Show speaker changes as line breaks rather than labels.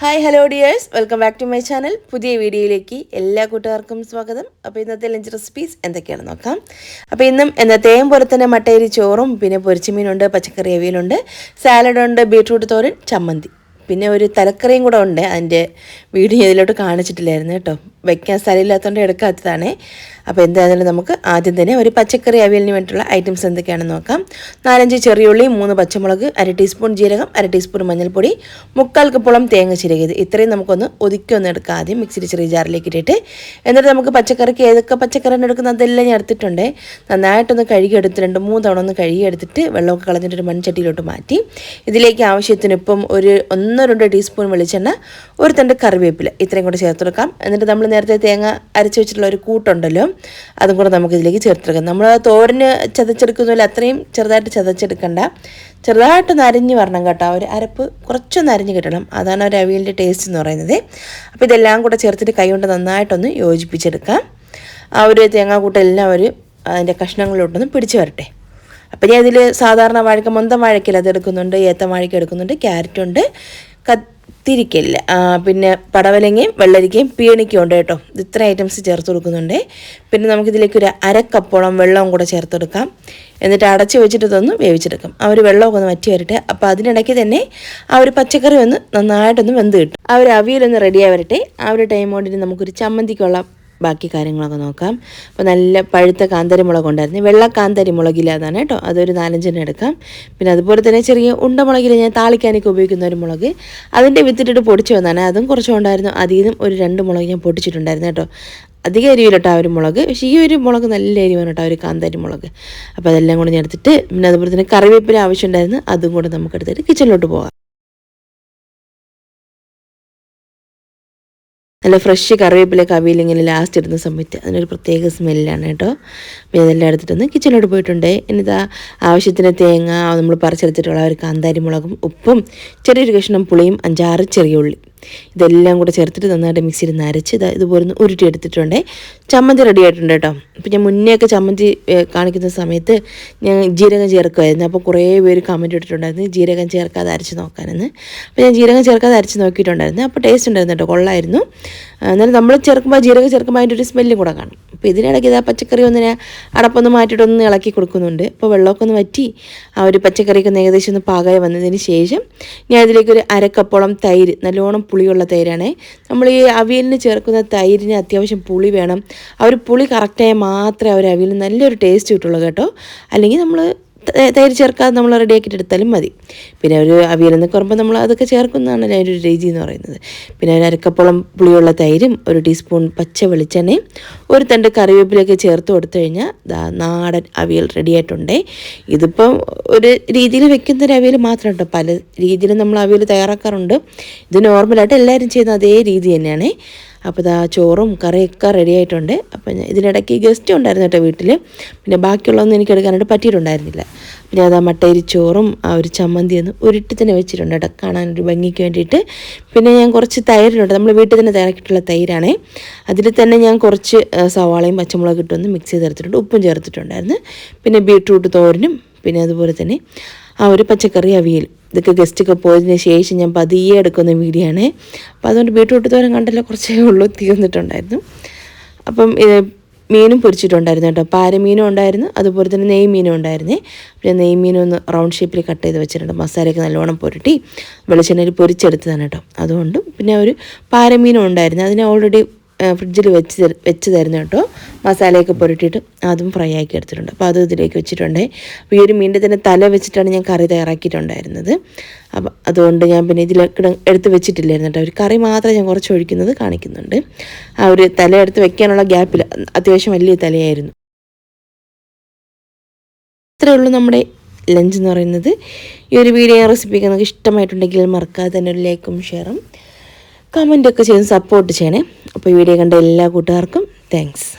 Hi hello dears welcome back to my channel പുതിയ വീഡിയോയിലേക്ക് എല്ലാ കൂട്ടുകാർക്കും സ്വാഗതം. അപ്പോൾ ഇന്നത്തെ ലഞ്ച് റെസിപ്പീസ് എന്തൊക്കെയാണെന്ന് നോക്കാം. അപ്പോൾ ഇന്നും എന്നത്തെയും പോലെ തന്നെ മട്ടയരി ചോറും പിന്നെ പൊരിച്ചുമീനുണ്ട് പച്ചക്കറി അവിയലുണ്ട് സാലഡുണ്ട് ബീട്രൂട്ട് തോരൻ ചമ്മന്തി. പിന്നെ ഒരു തലക്കറിയും കൂടെ ഉണ്ട്. അതിന്റെ വീഡിയോ ഇതിലോട്ട് കാണിച്ചിട്ടില്ലായിരുന്നു കേട്ടോ. വയ്ക്കാൻ സ്ഥലമില്ലാത്തതുകൊണ്ട് എടുക്കാത്തതാണ്. അപ്പോൾ എന്തായാലും നമുക്ക് ആദ്യം തന്നെ ഒരു പച്ചക്കറി അവിയലിന് വേണ്ടിയിട്ടുള്ള ഐറ്റംസ് എന്തൊക്കെയാണെന്ന് നോക്കാം. നാലഞ്ച് ചെറിയുള്ളി മൂന്ന് പച്ചമുളക് അര ടീസ്പൂൺ ജീരകം അര ടീസ്പൂൺ മഞ്ഞൾപ്പൊടി മുക്കാൽ കപ്പോളം തേങ്ങ ചിരകിയത്. ഇത്രയും നമുക്കൊന്ന് ഒതുക്കി ഒന്ന് എടുക്കാം ആദ്യം മിക്സിയിൽ ചെറിയ ജാറിലേക്ക് ഇട്ടിട്ട് എന്നിട്ട് നമുക്ക് പച്ചക്കറിക്ക് ഏതൊക്കെ പച്ചക്കറിയാണ് എടുക്കുന്നത് അതെല്ലാം ഞാൻ എടുത്തിട്ടുണ്ട്. നന്നായിട്ടൊന്ന് കഴുകി എടുത്ത് രണ്ട് മൂന്ന് തവണ ഒന്ന് കഴുകിയെടുത്തിട്ട് വെള്ളമൊക്കെ കളഞ്ഞിട്ട് ഒരു മൺചട്ടിയിലോട്ട് മാറ്റി. ഇതിലേക്ക് ആവശ്യത്തിന് ഇപ്പം ഒരു ഒന്നോ രണ്ടോ ടീസ്പൂൺ വെളിച്ചെണ്ണ ഒരു തണ്ട് കറിവേപ്പില ഇത്രയും കൂടെ ചേർത്ത് കൊടുക്കാം. എന്നിട്ട് നമ്മൾ നേരത്തെ തേങ്ങ അരച്ച് വെച്ചിട്ടുള്ള ഒരു കൂട്ടുണ്ടല്ലോ അതും കൂടെ നമുക്ക് ഇതിലേക്ക് ചേർത്തെടുക്കാം നമ്മൾ തോരന് ചതച്ചെടുക്കുന്നില്ല അത്രയും ചെറുതായിട്ട് ചതച്ചെടുക്കണ്ട. ചെറുതായിട്ട് അരിഞ്ഞ് വരണം കേട്ടോ. ഒരു അരപ്പ് കുറച്ചൊന്ന് അരിഞ്ഞ് കിട്ടണം. അതാണ് ഒരു അവിയലിന്റെ ടേസ്റ്റ് എന്ന് പറയുന്നത്. അപ്പോൾ ഇതെല്ലാം കൂടെ ചേർത്തിട്ട് കൈ കൊണ്ട് നന്നായിട്ടൊന്ന് യോജിപ്പിച്ചെടുക്കാം. ആ ഒരു തേങ്ങാക്കൂട്ടെല്ലാം ഒരു അതിന്റെ കഷ്ണങ്ങളിലോട്ടൊന്ന് പിടിച്ച് വരട്ടെ. അപ്പോൾ ഞാൻ ഇതിൽ സാധാരണ വാഴക്ക മൊന്തം വാഴക്കിൽ അത് എടുക്കുന്നുണ്ട് ഏത്തം വാഴക്ക എടുക്കുന്നുണ്ട് ക്യാരറ്റുണ്ട് കത്തിരിക്കയില്ല പിന്നെ പടവലങ്ങയും വെള്ളരിക്കയും പീണിക്കും ഉണ്ട് കേട്ടോ. ഇത്ര ഐറ്റംസ് ചേർത്ത് കൊടുക്കുന്നുണ്ട്. പിന്നെ നമുക്കിതിലേക്ക് ഒരു അരക്കപ്പോളം വെള്ളവും കൂടെ ചേർത്തെടുക്കാം. എന്നിട്ട് അടച്ച് വെച്ചിട്ട് ഇതൊന്ന് വേവിച്ചെടുക്കും. ആ ഒരു വെള്ളമൊക്കെ ഒന്ന് വറ്റി വരട്ടെ. അപ്പോൾ അതിനിടയ്ക്ക് തന്നെ ആ ഒരു പച്ചക്കറി ഒന്ന് നന്നായിട്ടൊന്ന് വെന്ത് കിട്ടും. ആ ഒരു അവിയലൊന്ന് റെഡിയായി വരട്ടെ. ആ ഒരു ടൈം കൊണ്ടിന് നമുക്കൊരു ചമ്മന്തിക്കുള്ള ബാക്കി കാര്യങ്ങളൊക്കെ നോക്കാം. അപ്പോൾ നല്ല പഴുത്ത കാന്താരി മുളക് ഉണ്ടായിരുന്നു. വെള്ള കാന്താരി മുളകില്ല അതാണ് കേട്ടോ. അതൊരു നാലഞ്ചെണ്ണം എടുക്കാം. പിന്നെ അതുപോലെ തന്നെ ചെറിയ ഉണ്ടമുളകിൽ ഞാൻ താളിക്കാനൊക്കെ ഉപയോഗിക്കുന്ന ഒരു മുളക്. അതിന്റെ വിത്തിട്ടിട്ട് പൊടിച്ചു വന്നാണ് അതും കുറച്ചുണ്ടായിരുന്നു. അതിൽ നിന്നും ഒരു രണ്ട് മുളക് ഞാൻ പൊടിച്ചിട്ടുണ്ടായിരുന്നു കേട്ടോ. അധികം എരിവിലോട്ടോ ആ ഒരു മുളക്. പക്ഷേ ഈ ഒരു മുളക് നല്ല എരിവാണ് കേട്ടോ ഒരു കാന്താരി മുളക് അപ്പോൾ അതെല്ലാം കൂടെ ഞാൻ എടുത്തിട്ട് പിന്നെ അതുപോലെ തന്നെ കറിവേപ്പില ആവശ്യമുണ്ടായിരുന്നു. അതും കൂടെ നമുക്ക് എടുത്തിട്ട് കിച്ചണിലോട്ട് പോകാം. നല്ല ഫ്രഷ് കറിവേപ്പിലൊക്കെ അവിയിൽ ഇങ്ങനെ ലാസ്റ്റ് ഇടുന്ന സമയത്ത് അതിനൊരു പ്രത്യേക സ്മെല്ലാണ് കേട്ടോ. പിന്നെ അതെല്ലാം എടുത്തിട്ടൊന്ന് കിച്ചണിലോട്ട് പോയിട്ടുണ്ട്. എന്നിതാ ആവശ്യത്തിന് തേങ്ങ നമ്മൾ പറിച്ചെടുത്തിട്ടുള്ള ഒരു കാന്താരി മുളകും ഉപ്പും ചെറിയൊരു കഷ്ണം പുളിയും അഞ്ചാറ് ചെറിയ ഉള്ളി. ഇതെല്ലാം കൂടെ ചേർത്തിട്ട് നന്നായിട്ട് മിക്സിയിൽ നരച്ച് ഇത് ഇതാ ഇതുപോലെ ഒന്ന് ഉരുട്ടി എടുത്തിട്ടുണ്ട്. ചമ്മന്തി റെഡി ആയിട്ടുണ്ട് കേട്ടോ. അപ്പം ഞാൻ മുന്നേ ഒക്കെ ചമ്മന്തി കാണിക്കുന്ന സമയത്ത് ഞാൻ ജീരകം ചേർക്കുമായിരുന്നു അപ്പോൾ കുറേ പേര് കമന്റ് ഇട്ടിട്ടുണ്ടായിരുന്നു ജീരകം ചേർക്കാതെ അരച്ച് നോക്കാനെന്ന്. അപ്പോൾ ഞാൻ ജീരകം ചേർക്കാതെ അരച്ച് നോക്കിയിട്ടുണ്ടായിരുന്നു. അപ്പോൾ ടേസ്റ്റ് ഉണ്ടായിരുന്നു കേട്ടോ കൊള്ളായിരുന്നു. എന്നാലും നമ്മൾ ചേർക്കുമ്പോൾ ജീരകം ചേർക്കുമ്പോൾ അതിന്റെ ഒരു സ്മെല്ലും കൂടെ കാണും. അപ്പോൾ ഇതിനിടയ്ക്ക് ഇതാ പച്ചക്കറി ഒന്നിനെ അടപ്പൊന്ന് മാറ്റിയിട്ടൊന്ന് ഇളക്കി കൊടുക്കുന്നുണ്ട്. അപ്പോൾ വെള്ളമൊക്കെ ഒന്ന് വറ്റി ആ ഒരു പച്ചക്കറിയൊക്കെ ഒന്ന് ഏകദേശം ഒന്ന് പാകമായി വന്നതിന് ശേഷം ഞാൻ ഇതിലേക്ക് ഒരു അരക്കപ്പോളം തൈര് നല്ലോണം പുളിയുള്ള തൈരാണേ. നമ്മൾ ഈ അവിയലിന് ചേർക്കുന്ന തൈരിന് അത്യാവശ്യം പുളി വേണം. ആ ഒരു പുളി കറക്റ്റായാൽ മാത്രമേ ഒരു അവിയലിന് നല്ലൊരു ടേസ്റ്റ് കിട്ടുള്ളൂ കേട്ടോ. അല്ലെങ്കിൽ നമ്മൾ തൈര് ചേർക്കാതെ നമ്മൾ റെഡിയാക്കിയിട്ട് എടുത്താലും മതി. പിന്നെ ഒരു അവിയലെന്ന് പറയുമ്പോൾ നമ്മൾ അതൊക്കെ ചേർക്കുന്നതാണ് അതിന്റെ ഒരു രുചി എന്ന് പറയുന്നത്. പിന്നെ ഒരു അരക്കപ്പോളം പുളിയുള്ള തൈരും ഒരു ടീസ്പൂൺ പച്ച വെളിച്ചെണ്ണയും ഒരു തണ്ട് കറിവേപ്പിലൊക്കെ ചേർത്ത് കൊടുത്തു കഴിഞ്ഞാൽ നാടൻ അവിയൽ റെഡിയായിട്ടുണ്ട് ഇതിപ്പം ഒരു രീതിയിൽ വെക്കുന്ന ഒരു അവിയൽ മാത്രം കേട്ടോ. പല രീതിയിലും നമ്മൾ അവിയൽ തയ്യാറാക്കാറുണ്ട്. ഇത് നോർമലായിട്ട് എല്ലാവരും ചെയ്യുന്ന അതേ രീതി തന്നെയാണ്. അപ്പോൾ ഇതാ ചോറും കറിയൊക്കെ റെഡി ആയിട്ടുണ്ട്. അപ്പം ഇതിനിടയ്ക്ക് ഗസ്റ്റ് ഉണ്ടായിരുന്നു കേട്ടോ വീട്ടിൽ. പിന്നെ ബാക്കിയുള്ളതൊന്നും എനിക്ക് എടുക്കാനായിട്ട് പറ്റിയിട്ടുണ്ടായിരുന്നില്ല. പിന്നെ അതാ മട്ടേരി ചോറും ആ ഒരു ചമ്മന്തി ഒന്ന് ഉരുട്ടി തന്നെ വെച്ചിട്ടുണ്ട് കേട്ടോ. കാണാനൊരു ഭംഗിക്ക് വേണ്ടിയിട്ട്. പിന്നെ ഞാൻ കുറച്ച് തൈരുണ്ട് നമ്മൾ വീട്ടിൽ തന്നെ തയ്യാറാക്കിയിട്ടുള്ള തൈരാണേ. അതിൽ തന്നെ ഞാൻ കുറച്ച് സവാളയും പച്ചമുളക് ഇട്ടൊന്ന് മിക്സ് ചെയ്തെടുത്തിട്ടുണ്ട്. ഉപ്പും ചേർത്തിട്ടുണ്ടായിരുന്നു. പിന്നെ ബീട്രൂട്ട് തോരനും പിന്നെ അതുപോലെ തന്നെ ആ ഒരു പച്ചക്കറി അവിയൽ. ഇതൊക്കെ ഗസ്റ്റൊക്കെ പോയതിന് ശേഷം ഞാൻ പതിയെ എടുക്കുന്ന വീഡിയോ ആണ്. അപ്പോൾ അതുകൊണ്ട് ബീട്രൂട്ട് തോരൻ കണ്ടല്ലോ കുറച്ചേ ഉള്ളൂ തീർന്നിട്ടുണ്ടായിരുന്നു അപ്പം മീനും പൊരിച്ചിട്ടുണ്ടായിരുന്നു കേട്ടോ. പാരമീനും ഉണ്ടായിരുന്നു അതുപോലെ തന്നെ നെയ് മീനും ഉണ്ടായിരുന്നേ. പിന്നെ നെയ് മീനും ഒന്ന് റൗണ്ട് ഷേപ്പിൽ കട്ട് ചെയ്ത് വെച്ചിട്ടുണ്ട്. മസാലയൊക്കെ നല്ലോണം പുരട്ടി വെളിച്ചെണ്ണയിൽ പൊരിച്ചെടുത്തതാണ് കേട്ടോ. അതുകൊണ്ടും പിന്നെ ഒരു പാരമീനും ഉണ്ടായിരുന്നു. അതിനെ ഓൾറെഡി ഫ്രിഡ്ജിൽ വെച്ച് വെച്ച് തരുന്ന കേട്ടോ. മസാലയൊക്കെ പുരട്ടിയിട്ട് അതും ഫ്രൈ ആക്കി എടുത്തിട്ടുണ്ട്. അപ്പോൾ അത് ഇതിലേക്ക് വെച്ചിട്ടുണ്ട്. അപ്പോൾ ഈ ഒരു മീനിന്റെ തന്നെ തല വെച്ചിട്ടാണ് ഞാൻ കറി തയ്യാറാക്കിയിട്ടുണ്ടായിരുന്നത്. അപ്പം അതുകൊണ്ട് ഞാൻ പിന്നെ ഇതിലേക്ക് എടുത്ത് വെച്ചിട്ടില്ലായിരുന്നു കേട്ടോ. ഒരു കറി മാത്രമേ ഞാൻ കുറച്ച് ഒഴിക്കുന്നത് കാണിക്കുന്നുണ്ട്. ആ ഒരു തല എടുത്ത് വെക്കാനുള്ള ഗ്യാപ്പിൽ അത്യാവശ്യം വലിയ തലയായിരുന്നു. ഇത്രയേ ഉള്ളൂ നമ്മുടെ ലഞ്ച് എന്ന് പറയുന്നത്. ഈ ഒരു വീഡിയോ റെസിപ്പിക്ക് നമുക്ക് ഇഷ്ടമായിട്ടുണ്ടെങ്കിൽ മറക്കാതെ തന്നെ ഒരു ലൈക്കും ഷെയറും കമന്റൊക്കെ ചെയ്ത് സപ്പോർട്ട് ചെയ്യണേ. അപ്പോൾ ഈ വീഡിയോ കണ്ട എല്ലാ കൂട്ടുകാർക്കും താങ്ക്സ്